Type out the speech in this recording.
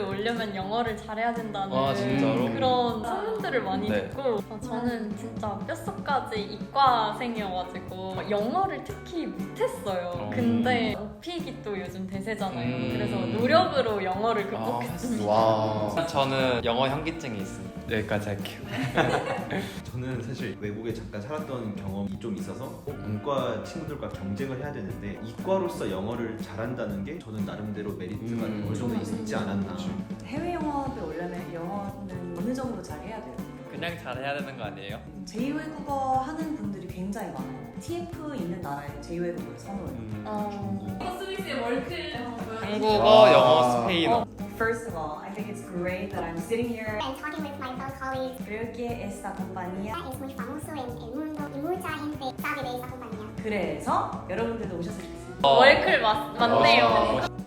올려면 영어를 잘해야 된다는 아, 진짜로? 그런 소문들을 많이 네. 듣고 어, 저는 진짜 뼛속까지 이과생이어가지고 영어를 특히 못했어요. 어. 근데 오픽이 또 요즘 대세잖아요. 음. 그래서 노력으로 영어를 아, 극복했습니다. 와. 저는 영어 현기증이 있습니다. 여기까지 할게요. 저는 사실 외국에 잠깐 살았던 경험이 좀 있어서 꼭 문과 친구들과 경쟁을 해야 되는데 이과로서 영어를 잘한다는 게 저는 나름대로 메리트가 음. 어느 정도 있지 않았나. 해외 영화를 오려면 영어는 어느 정도 잘 해야 돼요. 그냥 잘해야 되는 거 아니에요? 제2외국어 하는 분들이 굉장히 많아요. TF 있는 나라에 제2외국어를 선호해요. 음. 어, 스위스의 월클 한국어, 와. 영어, 스페인어. First of all, I think it's great that I'm sitting here. and talking with my fellow colleagues. Creo que esta compañía Es muy famoso en el mundo y mucha gente sabe de esa compañía. 그래서 여러분들도 오셨으면. 어. 월클 맞, 맞네요. 어,